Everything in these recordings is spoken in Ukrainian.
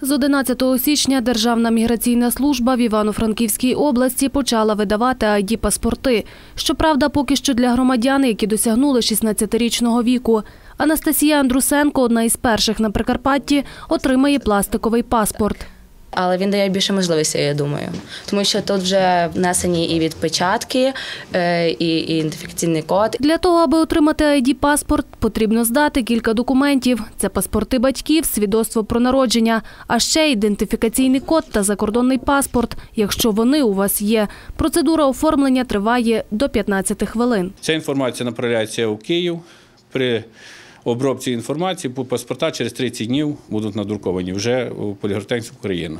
З 11 січня Державна міграційна служба в Івано-Франківській області почала видавати ID-паспорти. Щоправда, поки що для громадян, які досягнули 16-річного віку. Анастасія Андрусенко, одна із перших на Прикарпатті, отримає пластиковий паспорт. Але він дає більше можливостей, я думаю. Тому що тут вже внесені і відпечатки, е, і і ідентифікаційний код. Для того, аби отримати ID-паспорт, потрібно здати кілька документів. Це паспорти батьків, свідоцтво про народження, а ще ідентифікаційний код та закордонний паспорт, якщо вони у вас є. Процедура оформлення триває до 15 хвилин. Ця інформація направляється у Київ. При обробці інформації по паспорта через 30 днів будуть надруковані вже у поліграфтенці України.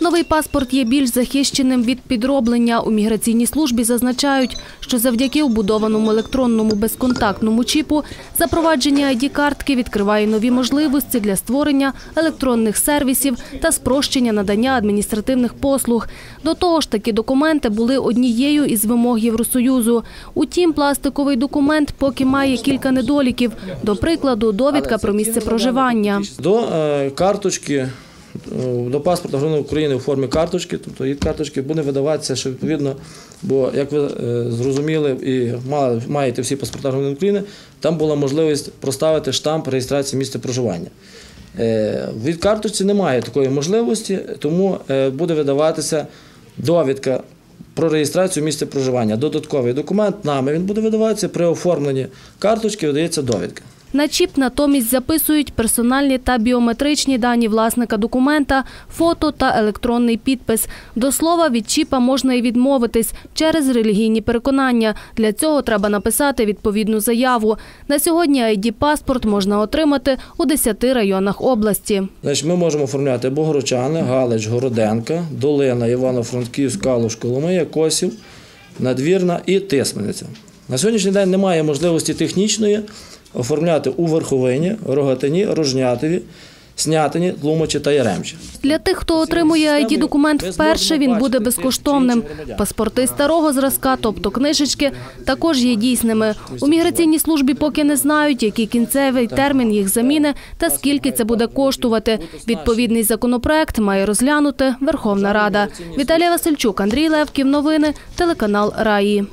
Новий паспорт є більш захищеним від підроблення. У міграційній службі зазначають, що завдяки вбудованому електронному безконтактному чіпу запровадження ID-картки відкриває нові можливості для створення електронних сервісів та спрощення надання адміністративних послуг. До того ж, такі документи були однією із вимог Євросоюзу. Утім, пластиковий документ поки має кілька недоліків. До прикладу, довідка про місце проживання. До е, карточки, до паспорта громадянина України у формі карточки, тобто від карточки буде видаватися, що відповідно, бо як ви е, зрозуміли і маєте всі паспорта громадянина України, там була можливість проставити штамп реєстрації місця проживання. Е, Від карточці немає такої можливості, тому е, буде видаватися довідка про реєстрацію місця проживання. Додатковий документ нами він буде видаватися при оформленні карточки, видається довідка. На чіп натомість записують персональні та біометричні дані власника документа, фото та електронний підпис. До слова, від чіпа можна і відмовитись через релігійні переконання. Для цього треба написати відповідну заяву. На сьогодні ID-паспорт можна отримати у 10 районах області. Ми можемо оформляти Богородчани, Галич, Городенка, Долина, Івано-Франківськ, Калуш, Коломия, Косів, Надвірна і Тисмениця. На сьогоднішній день немає можливості технічної оформляти у Верховині, Рогатині, Рожнятові, Снятині, Тлумачі та Яремчі. Для тих, хто отримує ID-документ вперше, він буде безкоштовним. Паспорти старого зразка, тобто книжечки, також є дійсними. У міграційній службі поки не знають, який кінцевий термін їх заміни та скільки це буде коштувати. Відповідний законопроект має розглянути Верховна Рада. Віталія Васильчук, Андрій Левків. Новини, телеканал Раї.